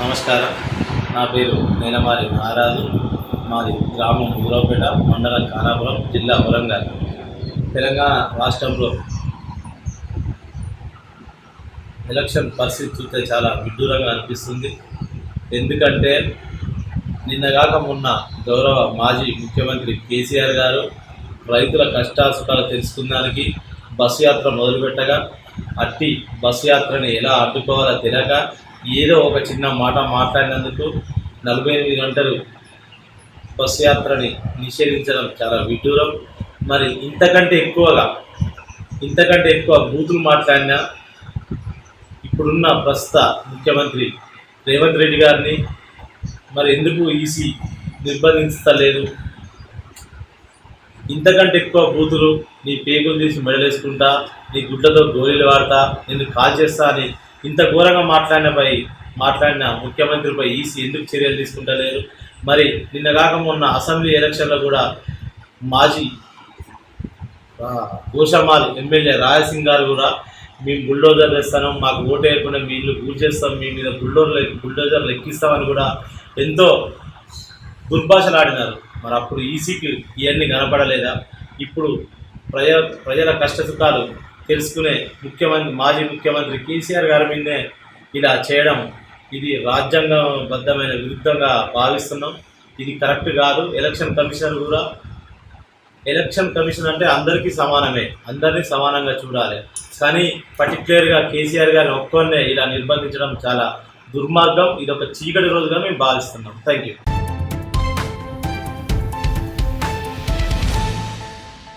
నమస్కారం. నా పేరు నేలమారి మహారాజు మాది గ్రామం ఊరవపేట మండలం కానాపురం జిల్లా వరంగల్. తెలంగాణ రాష్ట్రంలో ఎలక్షన్ పరిస్థితి చూస్తే చాలా విడ్డూరంగా అనిపిస్తుంది. ఎందుకంటే నిన్నగాక మొన్న గౌరవ మాజీ ముఖ్యమంత్రి కేసీఆర్ గారు రైతుల కష్టాసుఖాలు తెలుసుకున్నానికి బస్సు యాత్ర మొదలుపెట్టగా అట్టి బస్సు యాత్రని ఎలా అడ్డుకోవాలో తెలియక ఏదో ఒక చిన్న మాట మాట్లాడినందుకు నలభై ఎనిమిది గంటలు బస్సు యాత్రని నిషేధించడం చాలా విడ్డూరం. మరి ఇంతకంటే ఎక్కువగా ఇంతకంటే ఎక్కువ బూతులు మాట్లాడినా ఇప్పుడున్న ప్రస్తుత ముఖ్యమంత్రి రేవంత్ రెడ్డి గారిని మరి ఎందుకు ఈసీ నిర్బంధించలేదు? ఇంతకంటే ఎక్కువ బూతులు నీ పేగులు తీసి మెడలేసుకుంటా నీ గుడ్లతో గోళీలు వాడతా నిన్ను కాల్ చేస్తా అని ఇంత ఘోరంగా మాట్లాడినపై మాట్లాడిన ముఖ్యమంత్రిపై ఈసీ ఎందుకు చర్యలు తీసుకుంటలేరు? మరి నిన్న కాక మొన్న అసెంబ్లీ ఎలక్షన్లో కూడా మాజీ గోషమాల్ ఎమ్మెల్యే రాయసింగ్ గారు కూడా మేము బుల్డోజర్ వేస్తాం మాకు ఓటు వేయకుండా మీ ఇల్లు పూజ చేస్తాం మీ మీద బుల్డోజర్ బుల్డోజర్ లెక్కిస్తామని కూడా ఎంతో దుర్భాషలాడినారు మరి అప్పుడు ఈసీకి ఇవన్నీ కనపడలేదా? ఇప్పుడు ప్రజ ప్రజల కష్టసుఖాలు తెలుసుకునే ముఖ్యమంత్రి మాజీ ముఖ్యమంత్రి కేసీఆర్ గారి మీదనే ఇలా చేయడం ఇది రాజ్యాంగబద్ధమైన విరుద్ధంగా భావిస్తున్నాం. ఇది కరెక్ట్ కాదు. ఎలక్షన్ కమిషన్ కూడా ఎలక్షన్ కమిషన్ అంటే అందరికీ సమానమే. అందరినీ సమానంగా చూడాలి. కానీ పర్టికులర్గా కేసీఆర్ గారిని ఒక్కరినే ఇలా నిర్బంధించడం చాలా దుర్మార్గం. ఇది ఒక చీకటి రోజుగా మేము భావిస్తున్నాం. Thank you